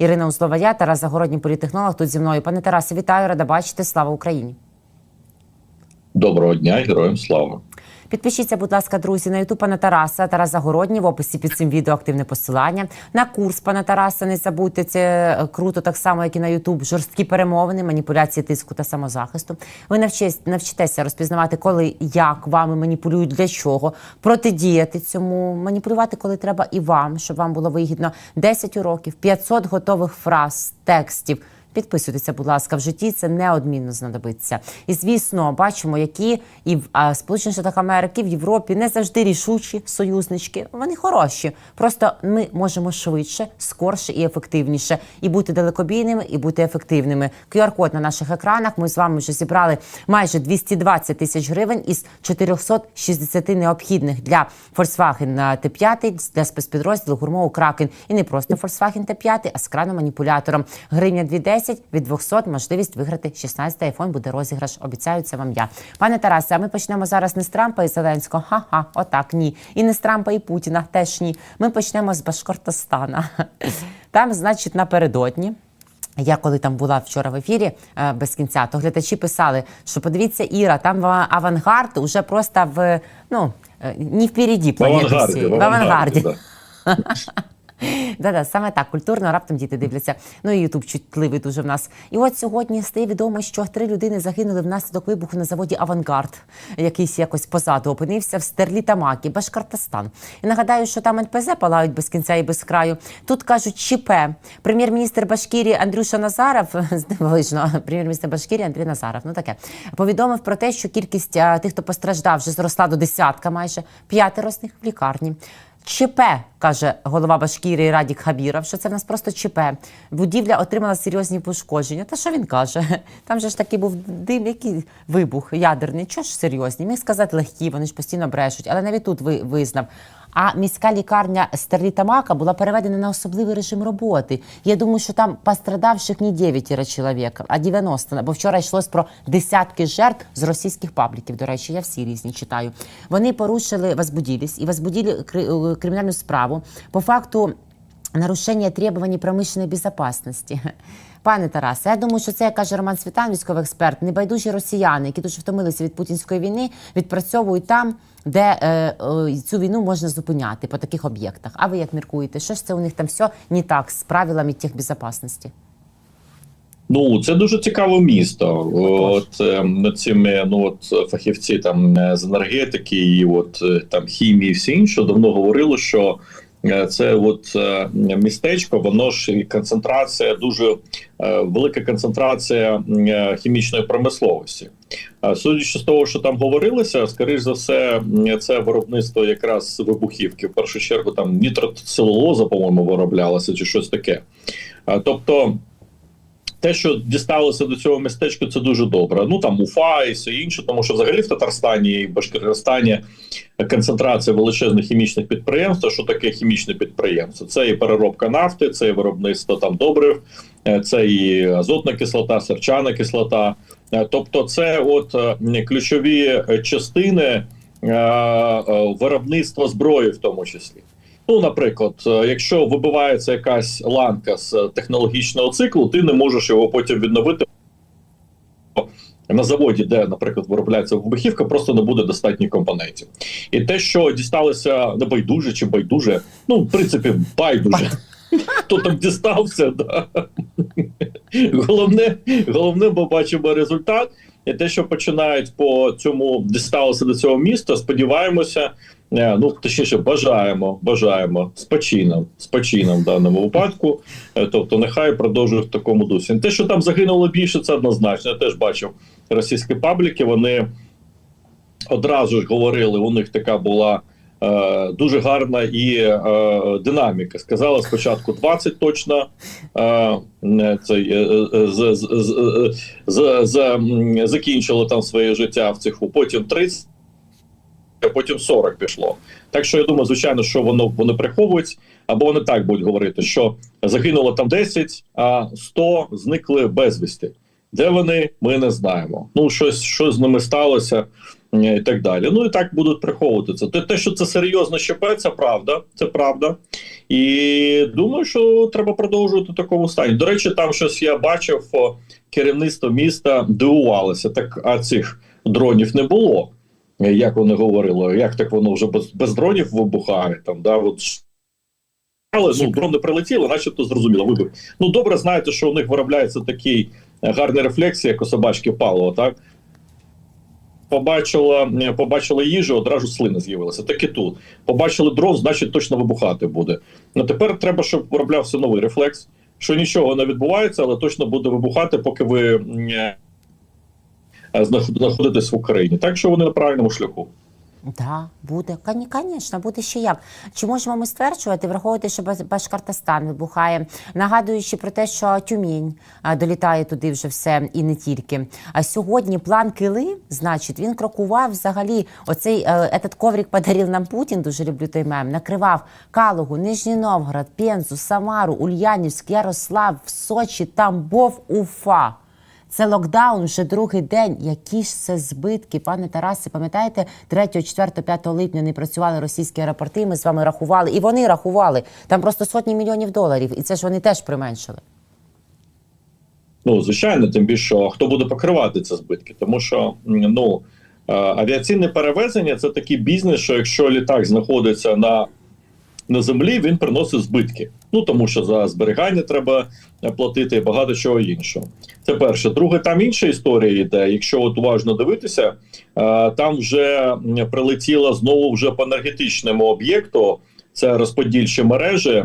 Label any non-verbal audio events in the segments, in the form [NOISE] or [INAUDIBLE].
Ірина Узловая, Тарас Загородній політехнолог тут зі мною. Пане Тарасе, вітаю, рада бачити. Слава Україні. Доброго дня, героям слава. Підпишіться, будь ласка, друзі, на ютуб пана Тараса, Тарас Загородній, в описі під цим відео активне посилання. На курс пана Тараса не забудьте, це е, круто, так само, як і на Ютуб. Жорсткі перемовини, маніпуляції тиску та самозахисту. Ви навчись- навчитеся розпізнавати, коли як вами маніпулюють, для чого, протидіяти цьому, маніпулювати, коли треба, і вам, щоб вам було вигідно. 10 уроків, 500 готових фраз, текстів. Підписуйтеся, будь ласка, в житті це неодмінно знадобиться. І звісно, бачимо, які і в Сполучених Штатах Америки, в Європі не завжди рішучі союзнички. Вони хороші. Просто ми можемо швидше, скорше і ефективніше і бути далекобійними, і бути ефективними. QR-код на наших екранах. Ми з вами вже зібрали майже 220 тисяч гривень із 460 необхідних для Volkswagen T5, для спецпідрозділу гурмову Кракен. І не просто Volkswagen T5, а з краном-маніпулятором. Гривня 210 від 200 можливість виграти 16 айфон. Буде розіграш. Обіцяю це вам я. Пане Тарасе, а ми почнемо зараз не з Трампа і Зеленського. Ха-ха, отак ні. І не з Трампа і Путіна. Теж ні. Ми почнемо з Башкортостана. [LAUGHS] Там, значить, напередодні. Я коли там була вчора в ефірі е, без кінця, то глядачі писали, що подивіться, Іра, там авангард уже просто в ну не впереді В планети авангарді. всієї. В в авангарді. да. [LAUGHS] [LAUGHS] Да-да, саме так, культурно, раптом діти дивляться. Ну і Ютуб чутливий дуже в нас. І от сьогодні стає відомо, що три людини загинули внаслідок вибуху на заводі Авангард, якийсь якось позаду опинився в Стерлітамакі, Башкортостан. І нагадаю, що там НПЗ палають без кінця і без краю. Тут кажуть ЧП. Прем'єр-міністр Башкірії Андрюша Назаров, [LAUGHS] дивовижно, прем'єр-міністр Башкірії Андрій Назаров, ну таке, повідомив про те, що кількість тих, хто постраждав, вже зросла до десятка майже, п'ятеро з них в лікарні. ЧП, каже голова Башкірії Радік Хабіров, що це в нас просто ЧП. Будівля отримала серйозні пошкодження. Та що він каже? [LAUGHS] Там же ж такий був дим, який вибух ядерний. Чого ж серйозні? Міг сказати легкі, вони ж постійно брешуть, але навіть тут ви, визнав. А міська лікарня Стерлітамака була переведена на особливий режим роботи. Я думаю, що там пострадавших не 9 чоловік, а 90. Бо вчора йшлось про десятки жертв з російських пабліків. До речі, я всі різні читаю. Вони порушили возбудились і возбудили кри- е, кримінальну справу по факту нарушення требувань промишленої безпечності. Пане Тарасе, я думаю, що це, як каже Роман Світан, військовий експерт, небайдужі росіяни, які дуже втомилися від путінської війни, відпрацьовують там, де е, е, цю війну можна зупиняти по таких об'єктах. А ви як міркуєте, що ж це у них там все не так з правилами техбезпечності? Ну, це дуже цікаве місто. От е, над цими ну от фахівці там е, з енергетики і от е, там хімії, і всі інше давно говорили, що це от е, містечко, воно ж концентрація, дуже е, велика концентрація е, хімічної промисловості. Судячи з того, що там говорилося, скоріш за все, це виробництво якраз вибухівки. В першу чергу там нітроцелулоза, по-моєму, вироблялася чи щось таке. Тобто. Те, що дісталося до цього містечка, це дуже добре. Ну там Уфа і все інше, тому що взагалі в Татарстані і Башкортостані концентрація величезних хімічних підприємств. Що таке хімічне підприємство? Це і переробка нафти, це і виробництво там добрив, е, це і азотна кислота, серчана кислота. Е, Тобто, це от е, ключові частини виробництва зброї, в тому числі. Ну, наприклад, е, якщо вибивається якась ланка з технологічного циклу, ти не можеш його потім відновити на заводі, де, наприклад, виробляється вибухівка, просто не буде достатньо компонентів. І те, що дісталося не байдуже чи байдуже, ну, в принципі, байдуже. Хто там дістався, да. головне, головне, бо бачимо результат. І те, що починають по цьому дісталося до цього міста, сподіваємося, е, ну точніше, бажаємо, бажаємо з почином, з почином в даному випадку. Е, Тобто, нехай продовжують в такому дусі. Те, що там загинуло більше, це однозначно. Я теж бачив російські пабліки. Вони одразу ж говорили, у них така була. е, Дуже гарна і е, динаміка. Сказали спочатку 20 точно. Е, цей, е, е, з, з, з, е, з, з, м, закінчили там своє життя в цеху, потім 30, а потім 40 пішло. Так що я думаю, звичайно, що воно вони приховують, або вони так будуть говорити, що загинуло там 10, а 100 зникли безвісти. Де вони, ми не знаємо. Ну, щось, щось з ними сталося. і так далі. Ну і так будуть приховувати це. Те, те, що це серйозно ЩП, це правда, це правда. І думаю, що треба продовжувати такому стані. До речі, там щось я бачив, керівництво міста дивувалося. Так а цих дронів не було. Е, Як вони говорили, як так воно вже без, без дронів вибухає там, да, от але ну, дрони прилетіли, начебто зрозуміло. Вибух. Ну добре, знаєте, що у них виробляється такий е, гарний рефлекс, як у собачки паливо, так? Побачила, е, побачила їжу, одразу слина з'явилася. Так і тут. Побачили дрон, значить точно вибухати буде. Ну тепер треба, щоб вироблявся новий рефлекс, що нічого не відбувається, але точно буде вибухати, поки ви е, е, в Україні. Так що вони на правильному шляху. Да, буде. Звісно, буде ще як. Чи можемо ми стверджувати, враховувати, що Баш- Башкортостан вибухає, нагадуючи про те, що Тюмінь долітає туди вже все і не тільки. А сьогодні план Кили, значить, він крокував взагалі. Оцей е, этот коврик подарив нам Путін, дуже люблю той мем, накривав Калугу, Нижній Новгород, Пензу, Самару, Ульянівськ, Ярослав, Сочі, Тамбов, Уфа. Це локдаун вже другий день. Які ж це збитки, пане Тарасе? Пам'ятаєте, 3, 4, 5 липня не працювали російські аеропорти. Ми з вами рахували, і вони рахували. Там просто сотні мільйонів доларів, і це ж вони теж применшили. Ну, звичайно, тим більше хто буде покривати ці збитки, тому що ну е, авіаційне перевезення це такий бізнес, що якщо літак знаходиться на, на землі, він приносить збитки. Ну тому що за зберігання треба платити і багато чого іншого. Це перше. Друге, там інша історія йде. Якщо от уважно дивитися, е, там вже м, прилетіло знову вже по енергетичному об'єкту. Це розподільчі мережі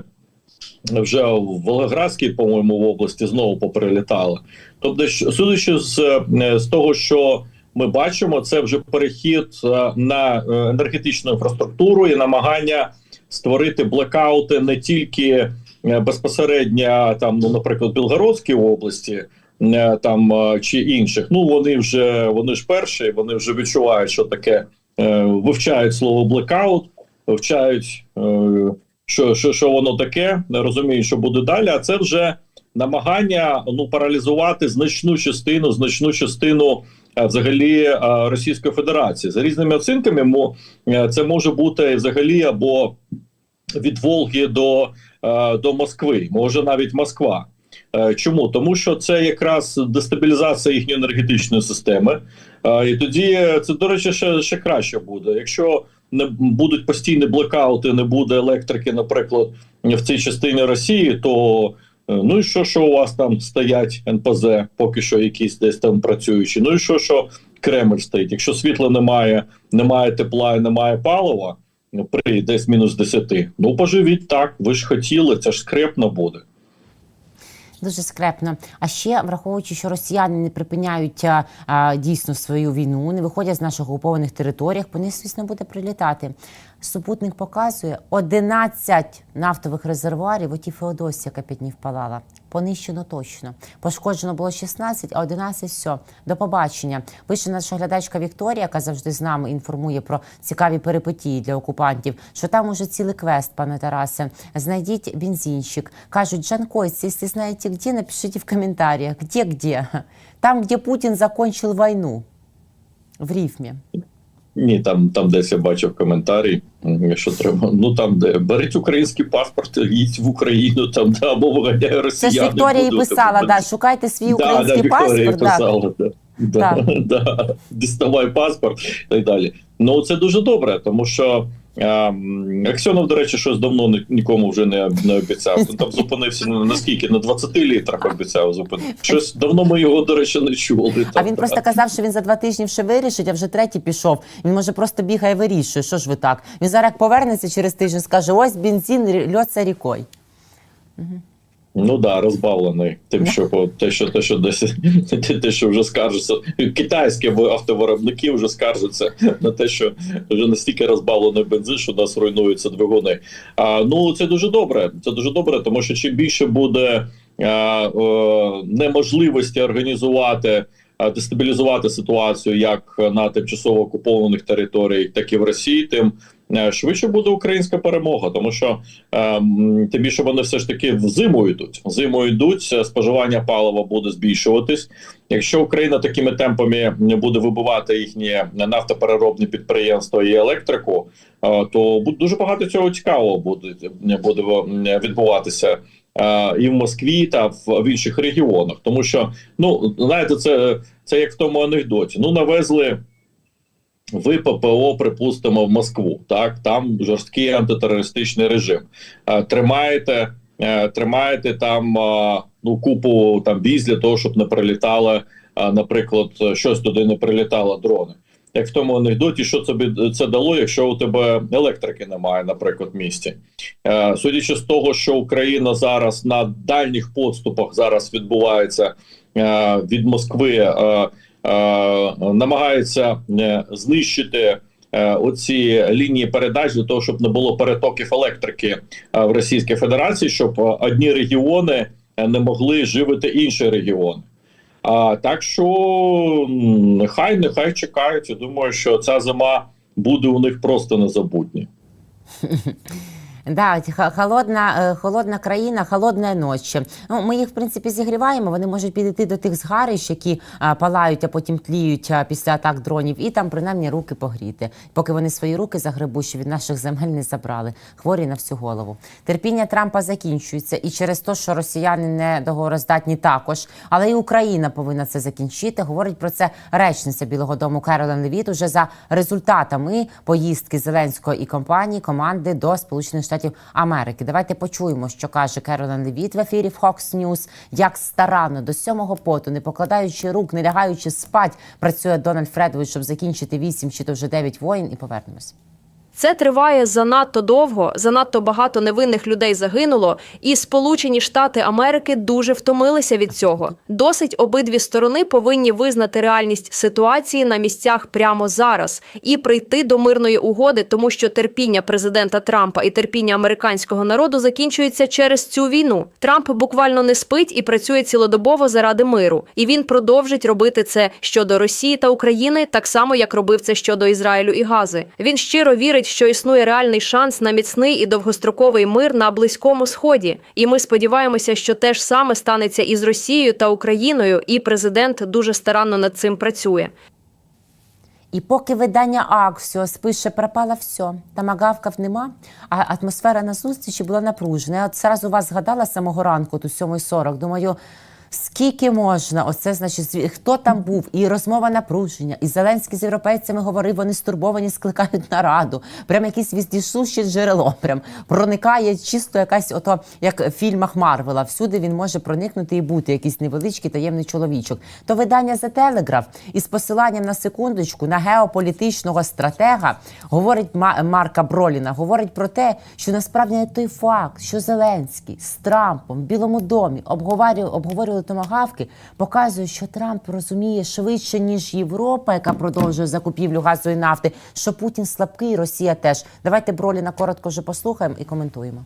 вже в Волгоградській, по-моєму, в області знову поприлітали. Тобто, судячи з, з того, що ми бачимо, це вже перехід е, на е, енергетичну інфраструктуру і намагання створити блекаути не тільки е, безпосередньо там, ну, наприклад, Білгородській області. е, Там е, чи інших, ну вони вже вони ж перші, вони вже відчувають, що таке вивчають слово блекаут, вивчають що, що, що воно таке, не розуміють, що буде далі. А це вже намагання ну паралізувати значну частину, значну частину взагалі Російської Федерації за різними оцінками. це може бути взагалі або від Волги до, е, до Москви, може навіть Москва. Е, Чому? Тому що це якраз дестабілізація їхньої енергетичної системи. Е, І тоді це, до речі, ще, ще краще буде. Якщо не будуть постійні блекаути, не буде електрики, наприклад, в цій частині Росії, то ну і що, що у вас там стоять НПЗ, поки що якісь десь там працюючі. Ну і що, що Кремль стоїть. Якщо світла немає, немає тепла і немає палива, при десь мінус 10, ну поживіть так, ви ж хотіли, це ж скрепно буде. Дуже скрепно. А ще враховуючи, що росіяни не припиняють а, дійсно свою війну, не виходять з наших окупованих територіях, по них, звісно, буде прилітати. Супутник показує 11 нафтових резервуарів. Оті Феодосія, яка п'ять днів палала. Понищено точно. Пошкоджено було 16, а 11 – все. До побачення. Пише наша глядачка Вікторія, яка завжди з нами інформує про цікаві перипетії для окупантів, що там уже цілий квест, пане Тарасе. Знайдіть бензинщик. Кажуть, Жанкойці, якщо знаєте де, напишіть в коментарях. Где-где? Там, где Путін закончив війну. В рифмі. Ні, там, там десь я бачив коментарі, що треба. Ну там, де беріть український паспорт, їдь в Україну, там да, або виганяє Це росіяни. ж Вікторія буду, писала, там, да, шукайте свій Да, український да, Вікторія паспорт. Да. писала, да. Да, [LAUGHS] да. Діставай паспорт і так далі. Ну це дуже добре, тому що Аксьонов, до речі, щось давно нікому вже не, не обіцяв. Він там зупинився на наскільки на 20 літрах обіцяв зупинити. Щось давно ми його, до речі, не чули. А Там, він просто казав, що він за два тижні ще вирішить, а вже третій пішов. Він може просто бігає вирішує. Що ж ви так? Він зараз як повернеться через тиждень, скаже: ось бензин льоться рікою. Ну да, розбавлений тим, що по те, що те, що десь [LAUGHS] те, що вже скаржиться, китайські ви- автовиробники вже скаржаться на те, що вже настільки розбавлений бензин, що у нас руйнуються двигуни. А ну це дуже добре. Це дуже добре, тому що чим більше буде а, е, неможливості організувати дестабілізувати ситуацію як на тимчасово окупованих територіях, так і в Росії, тим е, швидше буде українська перемога, тому що е, тим більше вони все ж таки в зиму йдуть. В Зиму йдуть, е, споживання палива буде збільшуватись. Якщо Україна такими темпами буде вибивати їхні нафтопереробні підприємства і електрику, е, то буде дуже багато цього цікавого буде, буде е, відбуватися е, і в Москві та в, інших регіонах. Тому що, ну знаєте, це, це як в тому анекдоті. Ну навезли. Ви ППО, припустимо, в Москву. Так там жорсткий антитерористичний режим. Е, Тримаєте, е, тримаєте там е, ну купу там віз для того, щоб не прилітали, е, наприклад, щось туди не прилітало дрони. Як в тому анекдоті, що це це дало, якщо у тебе електрики немає, наприклад, в місті. Е, Судячи з того, що Україна зараз на дальніх подступах зараз відбувається е, від Москви, е, е, намагається знищити оці лінії передач для того, щоб не було перетоків електрики в Російській Федерації, щоб одні регіони не могли живити інші регіони. А так що нехай нехай чекають. Я думаю, що ця зима буде у них просто незабутня. [LAUGHS] Да, холодна, е, холодна країна, холодна ніч. Ну, ми їх, в принципі, зігріваємо. Вони можуть підійти до тих згарищ, які а, палають, а потім тліють а, після атак дронів, і там принаймні руки погріти, поки вони свої руки загребуть, що від наших земель не забрали. Хворі на всю голову. Терпіння Трампа закінчується, і через те, що росіяни не договороздатні також, але і Україна повинна це закінчити. Говорить про це речниця Білого Дому Керолен Левіт уже за результатами поїздки Зеленського і компанії команди до Сполучених Штатів Америки. Давайте почуємо, що каже Керолен Левіт в ефірі в Fox News, як старанно до сьомого поту, не покладаючи рук, не лягаючи спать, працює Дональд Фредович, щоб закінчити вісім чи то вже дев'ять воїн, і повернемось. Це триває занадто довго, занадто багато невинних людей загинуло, і Сполучені Штати Америки дуже втомилися від цього. Досить обидві сторони повинні визнати реальність ситуації на місцях прямо зараз і прийти до мирної угоди, тому що терпіння президента Трампа і терпіння американського народу закінчується через цю війну. Трамп буквально не спить і працює цілодобово заради миру, і він продовжить робити це щодо Росії та України, так само як робив це щодо Ізраїлю і Гази. Він щиро вірить, що існує реальний шанс на міцний і довгостроковий мир на близькому сході. І ми сподіваємося, що те ж саме станеться і з Росією та Україною. І президент дуже старанно над цим працює. І поки видання Аксіос пише пропало все, тамагавків нема, а атмосфера на зустрічі була напружена. Я от зразу вас згадала з самого ранку, тут 7.40, думаю, скільки можна? Оце значить, хто там був? І розмова напруження. І Зеленський з європейцями говорив, вони стурбовані, скликають нараду. Прям якесь віздішуще джерело. Прям проникає чисто якась, ото як в фільмах Марвела. Всюди він може проникнути і бути якийсь невеличкий таємний чоловічок. То видання The Telegraph із посиланням на секундочку на геополітичного стратега говорить Ма- Марка Броліна, говорить про те, що насправді той факт, що Зеленський з Трампом в Білому домі обговорювали, обговорювали томагавки, показує, що Трамп розуміє швидше ніж Європа, яка продовжує закупівлю газу і нафти, що Путін слабкий, Росія теж. Давайте Броліна коротко вже послухаємо і коментуємо.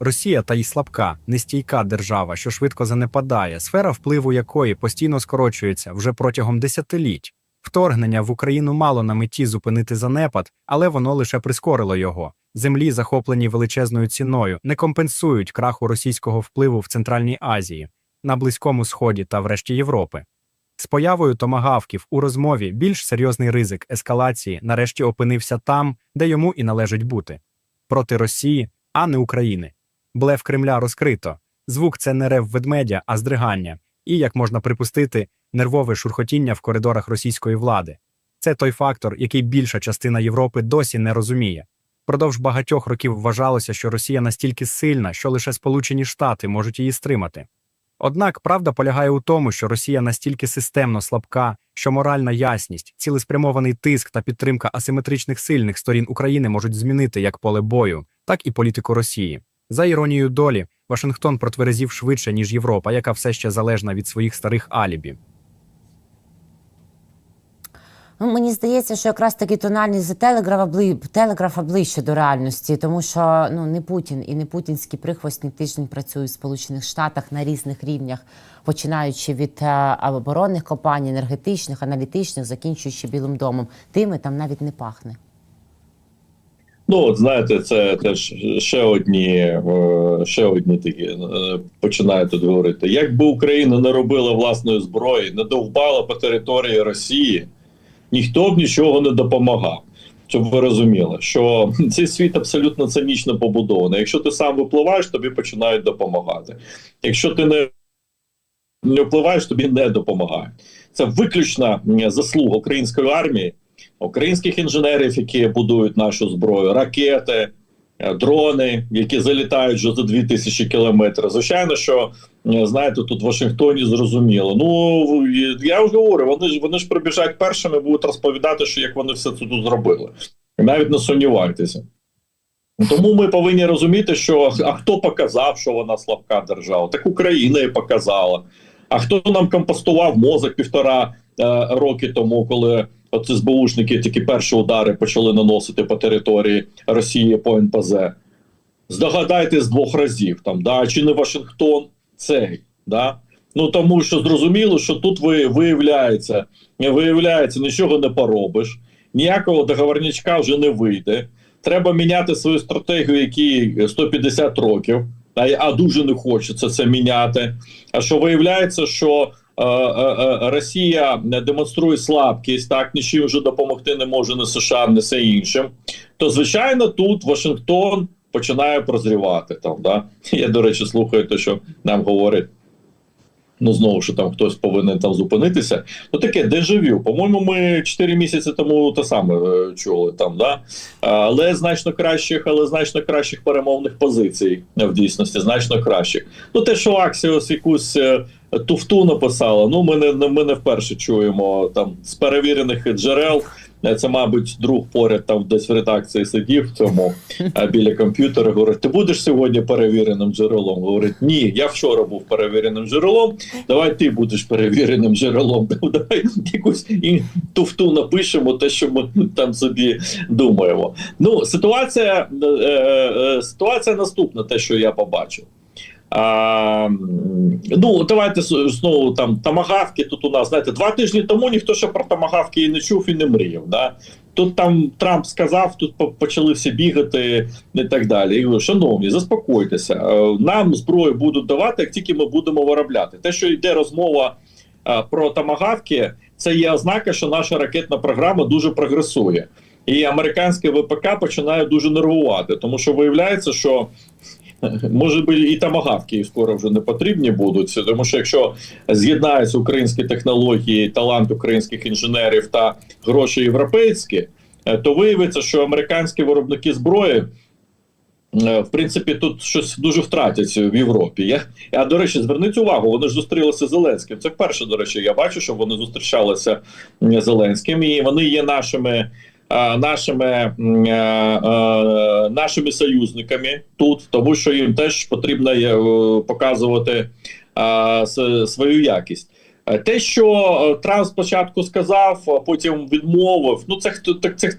Росія та й слабка, нестійка держава, що швидко занепадає, сфера впливу якої постійно скорочується вже протягом десятиліть. Вторгнення в Україну мало на меті зупинити занепад, але воно лише прискорило його. Землі, захоплені величезною ціною, не компенсують краху російського впливу в Центральній Азії, на Близькому Сході та врешті Європи. З появою томагавків у розмові більш серйозний ризик ескалації нарешті опинився там, де йому і належить бути проти Росії, а не України. Блеф Кремля розкрито. Звук це не рев ведмедя, а здригання, і, як можна припустити, нервове шурхотіння в коридорах російської влади. Це той фактор, який більша частина Європи досі не розуміє. Продовж багатьох років вважалося, що Росія настільки сильна, що лише Сполучені Штати можуть її стримати. Однак правда полягає у тому, що Росія настільки системно слабка, що моральна ясність, цілеспрямований тиск та підтримка асиметричних сильних сторін України можуть змінити як поле бою, так і політику Росії. За іронією долі, Вашингтон протверезів швидше, ніж Європа, яка все ще залежна від своїх старих алібі. Ну, мені здається, що якраз таки тональність телеграфа, бли... телеграфа ближче до реальності, тому що ну не Путін і не путінські прихвостні тиждень працюють в Сполучених Штатах на різних рівнях, починаючи від е, оборонних компаній, енергетичних, аналітичних, закінчуючи Білим домом. Тими там навіть не пахне. Ну, от знаєте, це теж ще одні, е, ще одні такі е, починають тут говорити. Якби Україна не робила власної зброї, не довбала по території Росії, ніхто б нічого не допомагав. Щоб ви розуміли, що [LAUGHS] цей світ абсолютно цинічно побудований. Якщо ти сам випливаєш, тобі починають допомагати. Якщо ти не, не впливаєш, тобі не допомагають. Це виключна заслуга української армії, українських інженерів, які будують нашу зброю, ракети, дрони, які залітають вже за 2000 кілометрів. Звичайно, що е, знаєте, тут в Вашингтоні зрозуміло. Ну я вже говорю, вони ж вони ж прибіжать першими, будуть розповідати, що як вони все це тут зробили. Навіть не сумнівайтеся. Тому ми повинні розуміти, що а хто показав, що вона слабка держава? Так Україна і показала. А хто нам компостував мозок півтора е, роки тому, коли оці СБУшники такі перші удари почали наносити по території Росії по НПЗ? Здогадайтесь двох разів там, да, чи не Вашингтон цей, да? Ну тому що зрозуміло, що тут ви виявляється, виявляється, нічого не поробиш, ніякого договорнячка вже не вийде. Треба міняти свою стратегію, якій 150 років, а, дуже не хочеться це міняти. А що виявляється, що Росія демонструє слабкість, так нічим вже допомогти не може не США, не все іншим. То звичайно, тут Вашингтон починає прозрівати там. Да? Я до речі, слухаю те, що нам говорить. Ну, знову що там хтось повинен там зупинитися. Ну таке дежавю. По-моєму, ми 4 місяці тому те саме е, чули там, да? Але значно кращих, але значно кращих перемовних позицій в дійсності, значно кращих. Ну, те, що Аксіос якусь е, туфту написала, ну ми не ми не вперше чуємо там з перевірених джерел. Е, Це, мабуть, друг поряд там десь в редакції сидів в цьому е, біля комп'ютера. Говорить: ти будеш сьогодні перевіреним джерелом? Говорить, ні, я вчора був перевіреним джерелом. Давай ти будеш перевіреним джерелом. [LAUGHS] Давай якусь туфту напишемо, те, що ми там собі думаємо. Ну, ситуація, е, е, ситуація наступна, те, що я побачив. А, ну, давайте знову там тамагавки. Тут у нас знаєте, два тижні тому ніхто ще про тамагавки і не чув, і не мріяв. Да? Тут там Трамп сказав, тут по- почали всі бігати і так далі. Я говорю, шановні, заспокойтеся. Е, Нам зброю будуть давати, як тільки ми будемо виробляти. Те, що йде розмова е, про тамагавки, це є ознака, що наша ракетна програма дуже прогресує. І американське ВПК починає дуже нервувати, тому що виявляється, що може би і тамагавки скоро вже не потрібні будуть, тому що якщо з'єднаються українські технології, талант українських інженерів та гроші європейські, е, то виявиться, що американські виробники зброї. е, В принципі, тут щось дуже втратять в Європі. Я, а до речі, зверніть увагу, вони ж зустрілися з Зеленським. Це вперше, до речі, я бачу, що вони зустрічалися з Зеленським, і вони є нашими нашими, м, е, е, нашими союзниками тут, тому що їм теж потрібно е, показувати е, свою якість. Е, Те, що е, Трамп спочатку сказав, а потім відмовив. Ну це хто так це,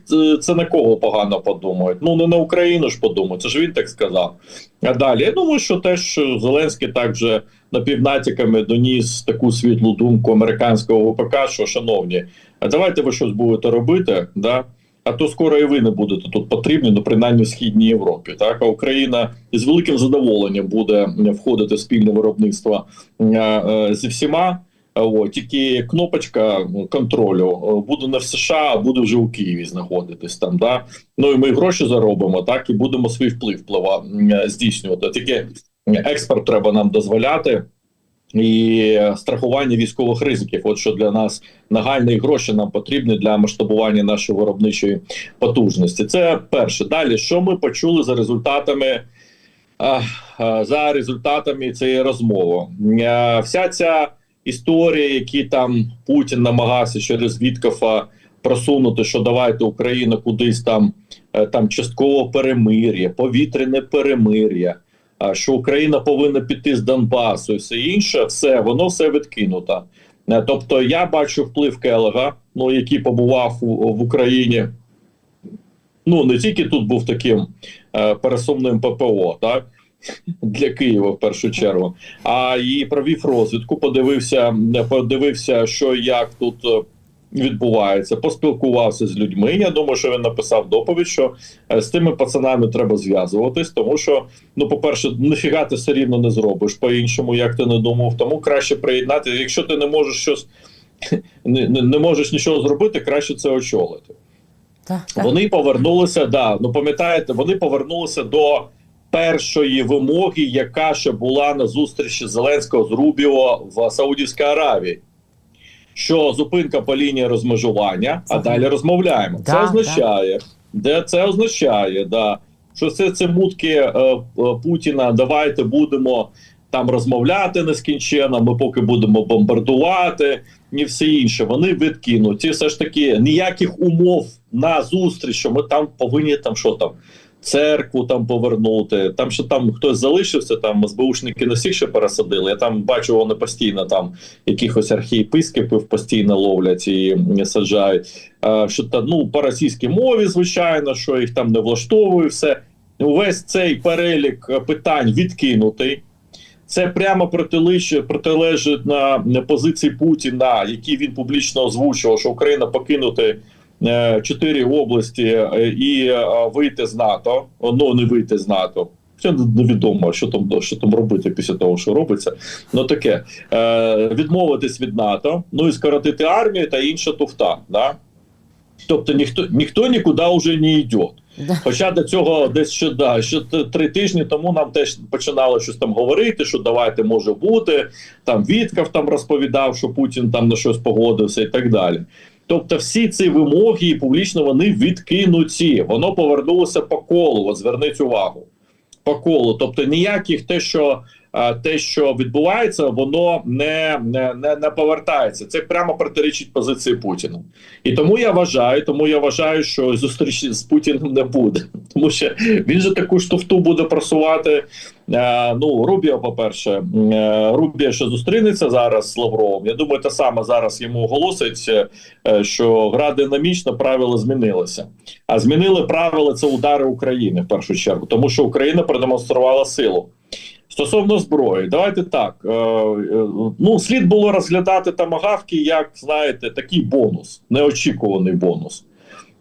це, на кого погано подумають. Ну не на Україну ж подумають. Це ж він так сказав. А далі я думаю, що теж е, Зеленський також напівнатяками доніс таку світлу думку американського ВПК, що шановні, давайте ви щось будете робити, да. А то скоро і ви не будете тут потрібні, ну принаймні в східній Європі. Так а Україна із великим задоволенням буде входити в спільне виробництво е, е, зі всіма. О, тільки кнопочка контролю е, буде не в США, а буде вже у Києві знаходитись там. Да? Ну і ми гроші заробимо, так і будемо свій вплив вплива е, здійснювати. Тільки експорт треба нам дозволяти. І страхування військових ризиків, от що для нас нагальні гроші нам потрібні для масштабування нашої виробничої потужності. Це перше. Далі, що ми почули за результатами за результатами цієї розмови? Вся ця історія, які там Путін намагався через Віткофа просунути, що давайте Україна кудись там, е, там частково перемир'я, повітряне перемир'я. Що Україна повинна піти з Донбасу і все інше, все воно все відкинуто. Е, Тобто я бачу вплив Келега ну який побував у, в Україні. Ну не тільки тут був таким е, пересувним ППО, так [LAUGHS] для Києва в першу чергу, а і провів розвідку, подивився, подивився, що як тут е, відбувається, поспілкувався з людьми. Я думаю, що він написав доповідь, що е, з тими пацанами треба зв'язуватись, тому що, ну, по-перше, ніфіга ти все рівно не зробиш по-іншому, як ти не думав. Тому краще приєднати. Якщо ти не можеш щось [LAUGHS] не, не, не можеш нічого зробити, краще це очолити. Так, так. Вони повернулися, да, ну пам'ятаєте, вони повернулися до першої вимоги, яка ще була на зустрічі Зеленського з Рубіо в Саудівській Аравії. Що зупинка по лінії розмежування, а далі розмовляємо. Це означає, де це означає, да, що це, це мутки е, е, Путіна. Давайте будемо там розмовляти нескінченно. Ми поки будемо бомбардувати і все інше. Вони відкинуті. Все ж таки ніяких умов на зустріч, що ми там повинні там що там. Церкву там повернути, там що там хтось залишився, там СБУшники не всіх ще пересадили. Я там бачу, вони постійно там якихось архієпископів постійно ловлять і саджають. А, що там, ну, по російській мові, звичайно, що їх там не влаштовує все. Увесь цей перелік е, питань відкинутий. Це прямо протилежить, на на позиції Путіна, які він публічно озвучував, що Україна покинути е, чотири області е, і е, вийти з НАТО. Ну не вийти з НАТО. Це невідомо, що там що там робити після того, що робиться. Ну таке е, відмовитись від НАТО, ну і скоротити армію та інша туфта. Да? Тобто ніхто ніхто нікуди вже не йде. Да. Хоча до цього десь ще да, ще три тижні тому нам теж починали щось там говорити, що давайте може бути. Там Віткав там розповідав, що Путін там на щось погодився і так далі. Тобто, всі ці вимоги публічно вони відкинуті. Воно повернулося по колу. От зверніть увагу. По колу. Тобто ніяких те, що те, що відбувається, воно не, не, не, не повертається. Це прямо протирічить позиції Путіна. І тому я вважаю, тому я вважаю, що зустрічі з Путіним не буде, [LAUGHS] тому що він же таку штуфту буде просувати. Е, ну Рубіо, по перше, е, Рубіо ще зустрінеться зараз з Лавровим. Я думаю, те саме зараз йому оголосить, е, що гра динамічна, правила змінилися. А змінили правила це удари України в першу чергу, тому що Україна продемонструвала силу. Стосовно зброї, давайте так. Ну, слід було розглядати тамагавки як, знаєте, такий бонус, неочікуваний бонус.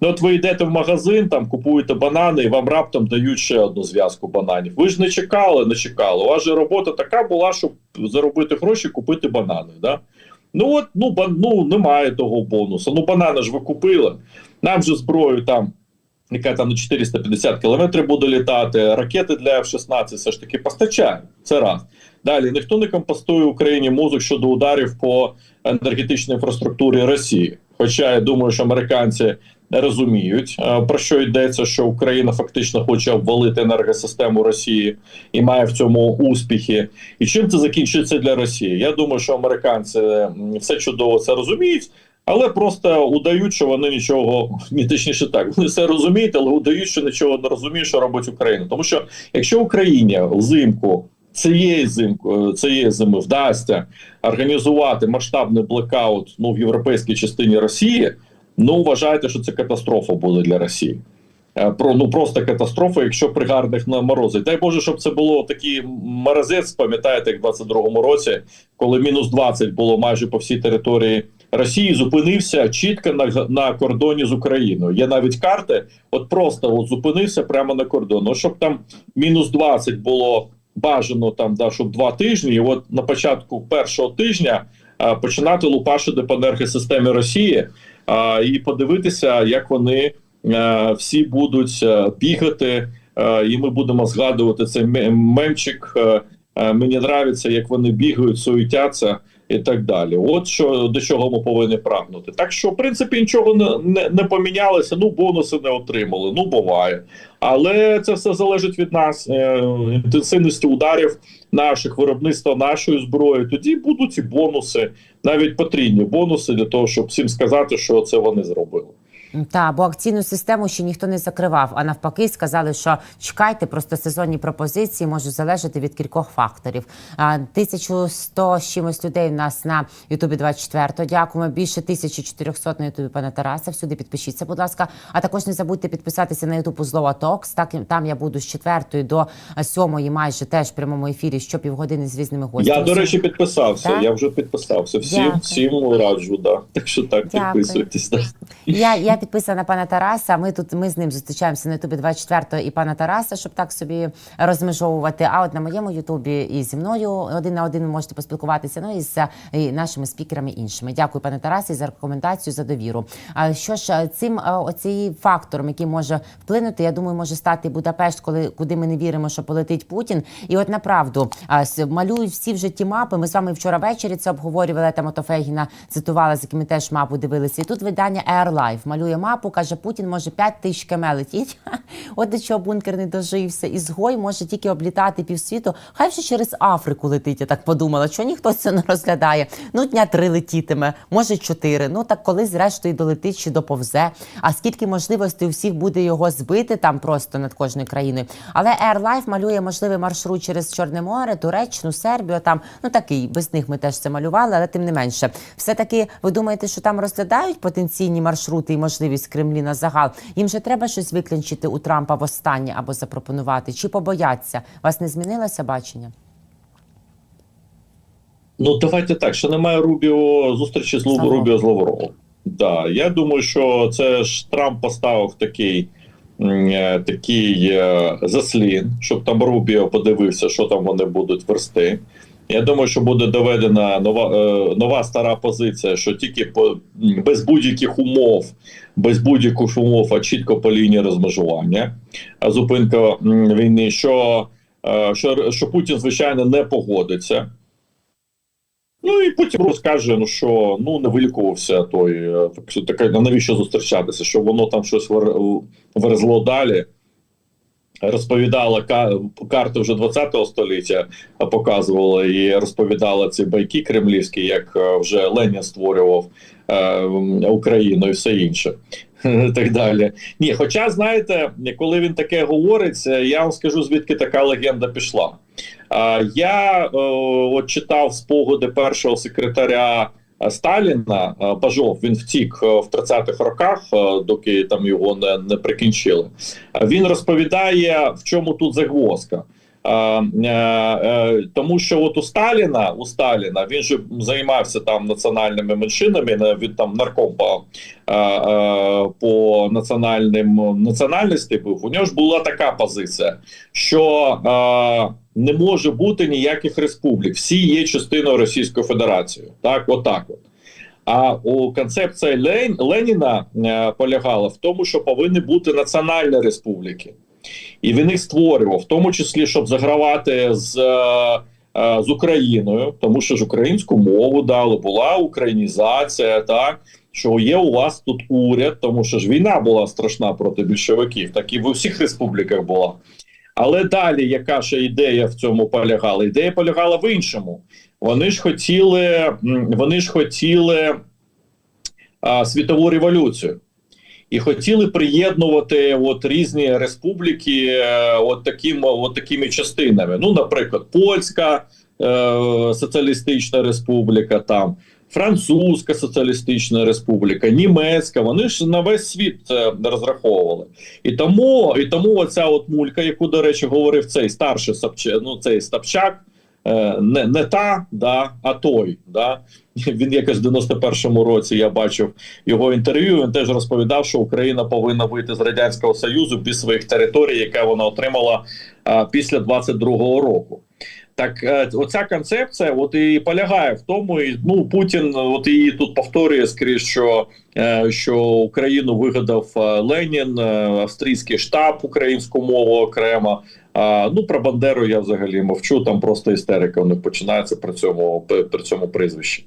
Ну, от ви йдете в магазин, там купуєте банани, і вам раптом дають ще одну зв'язку бананів. Ви ж не чекали, не чекали. У вас же робота така була, щоб заробити гроші, купити банани. Да? Ну от ну, бан, ну немає того бонусу. Ну, банани ж ви купили. Нам же зброю там яка там на 450 кілометрів буде літати, ракети для F-16 все ж таки постачають. Це раз. Далі ніхто не компостує Україні мозок щодо ударів по енергетичній інфраструктурі Росії. Хоча я думаю, що американці розуміють, е, про що йдеться, що Україна фактично хоче обвалити енергосистему Росії і має в цьому успіхи. І чим це закінчиться для Росії? Я думаю, що американці все чудово це розуміють. Але просто удають, що вони нічого [LAUGHS] ні, точніше так. Вони все розуміють, але удають, що нічого не розуміють, що робить Україна. Тому що якщо Україні взимку цієї зимку цієї зими вдасться організувати масштабний блекаут ну в європейській частині Росії, ну вважайте, що це катастрофа буде для Росії. Е, Про ну просто катастрофа, якщо при гарних на морози. Дай Боже, щоб це було такий морозець, пам'ятаєте, як в 22-му році, коли мінус 20 було майже по всій території Росії, зупинився чітко на, на кордоні з Україною. Є навіть карти, от просто от зупинився прямо на кордоні. Ну, щоб там мінус 20 було бажано там, да, щоб два тижні. І от на початку першого тижня а, починати лупашити по енергосистемі Росії і подивитися, як вони е, всі будуть е, бігати, е, і ми будемо згадувати цей мемчик. Мені нравиться, як вони бігають, суетяться і так далі. От що до чого ми повинні прагнути. Так що, в принципі, нічого не, не, не помінялося. Ну, бонуси не отримали. Ну, буває. Але це все залежить від нас, е, інтенсивності ударів наших, виробництва нашої зброї. Тоді будуть і бонуси, навіть потрібні бонуси для того, щоб всім сказати, що це вони зробили. Та, бо акційну систему ще ніхто не закривав, а навпаки, сказали, що чекайте, просто сезонні пропозиції можуть залежати від кількох факторів. А, 1100 з чимось людей в нас на Ютубі 24. Дякуємо. Більше 1400 на Ютубі пана Тараса. Всюди підпишіться, будь ласка. А також не забудьте підписатися на Ютуб Узлова Токс. Так там я буду з 4 до 7 майже теж в прямому ефірі щопівгодини з різними гостями. Я, до речі, підписався. Так? Я вже підписався. Всім, Дякую. всім раджу, да. Так що так, Дякую. підписуйтесь. Да. Я, підписана на пана Тараса. Ми тут ми з ним зустрічаємося на Ютубі 24 і пана Тараса, щоб так собі розмежовувати. А от на моєму Ютубі і зі мною один на один ви можете поспілкуватися. Ну і з і нашими спікерами іншими. Дякую, пане Тарасе, за рекомендацію за довіру. А що ж е, цим е, оцей фактором, який може вплинути, я думаю, може стати Будапешт, коли куди ми не віримо, що полетить Путін. І от направду малюють всі вже ті мапи. Ми з вами вчора ввечері це обговорювали. Там ото Фегіна цитувала, з якими теж мапу дивилися. І тут видання Air Life малює мапу, каже, Путін може 5 тисяч км летіть. [LAUGHS] От до чого бункер не дожився. І згой може тільки облітати півсвіту. Хай вже через Африку летить. Я так подумала, що ніхто це не розглядає. Ну, дня три летітиме, може чотири. Ну так коли зрештою долетить чи доповзе. А скільки можливостей у всіх буде його збити там просто над кожною країною. Але Air Life малює можливий маршрут через Чорне море, Туреччину, Сербію. Там ну такий без них ми теж це малювали, але тим не менше, все таки ви думаєте, що там розглядають потенційні маршрути і можливість Кремлі на загал? Їм же треба щось виклінчити у Трампа востаннє або запропонувати, чи побояться? Вас не змінилося бачення? Ну, давайте так, що немає Рубіо зустрічі з Лу- Рубіо з Лавровим. Да, я думаю, що це ж Трамп поставив такий, е, такий е, заслін, щоб там Рубіо подивився, що там вони будуть версти. Я думаю, що буде доведена нова, е, нова стара позиція, що тільки по, без будь-яких умов, без будь-яких умов, а чітко по лінії розмежування, а зупинка війни, що, е, що, що Путін, звичайно, не погодиться. Ну і потім розкаже, ну що ну не вилікувався той. е, таке, навіщо зустрічатися? Що воно там щось вер- верзло далі. Розповідала ка- карти вже 20 століття, показувала і розповідала ці байки кремлівські, як е, вже Ленін створював е, Україну і все інше. [LAUGHS] Так далі. Ні, хоча, знаєте, коли він таке говорить, е, я вам скажу, звідки така легенда пішла. А, Я от читав спогади першого секретаря Сталіна е, Пажов. Він втік е, в 30-х роках, е, доки там його не, не прикінчили. Він розповідає, в чому тут загвоздка. Е, е, е, тому що от у Сталіна, у Сталіна він же займався там національними меншинами, на- він там нарком по, по національним національності був. У нього ж була така позиція, що не може бути ніяких республік. Всі є частиною Російської Федерації. Так, отак от. А у концепції Лен, Леніна полягала в тому, що повинні бути національні республіки. І він їх створював, в тому числі, щоб загравати з, е, е, з Україною, тому що ж українську мову дали, була українізація, так що є у вас тут уряд, тому що ж війна була страшна проти більшовиків, так і в усіх республіках була. Але далі, яка ж ідея в цьому полягала? Ідея полягала в іншому. Вони ж хотіли, вони ж хотіли а, світову революцію. І хотіли приєднувати от різні республіки е, от, таким, от такими частинами. Ну, наприклад, Польська е, соціалістична республіка, там Французька соціалістична республіка, Німецька. Вони ж на весь світ е, розраховували. І тому, і тому оця от мулька, яку, до речі, говорив цей старший Сапчак, ну цей Стапчак, не, не та, да, а той. Да. Він якось в 91-му році я бачив його інтерв'ю. Він теж розповідав, що Україна повинна вийти з радянського союзу без своїх територій, яке вона отримала а, після 22-го року. Так, е, оця концепція, от і полягає в тому, і ну Путін, от її тут повторює скрізь, що, е, що Україну вигадав е, Ленін, е, австрійський штаб, українську мову окремо. А, ну про Бандеру я взагалі мовчу. Там просто істерика у них починається при цьому при цьому прізвищі.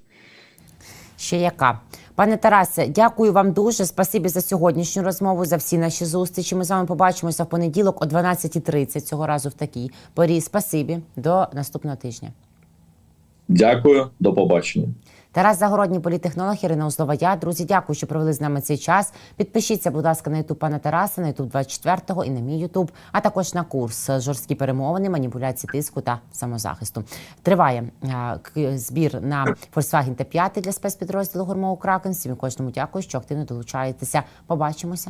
Ще яка? Пане Тарасе, дякую вам дуже. Спасибі за сьогоднішню розмову, за всі наші зустрічі. Ми з вами побачимося в понеділок о 12.30, цього разу в такій порі. Спасибі. До наступного тижня. Дякую, до побачення. Тарас Загородній, політехнолог, Ірина Узлова. Я друзі, дякую, що провели з нами цей час. Підпишіться, будь ласка, на ютуб пана Тараса, на ютуб 24 і на мій ютуб, а також на курс жорсткі перемовини, маніпуляції тиску та самозахисту. Триває збір на Volkswagen Т5 для спецпідрозділу Гурмоу Кракен. Всім кожному дякую, що активно долучаєтеся. Побачимося.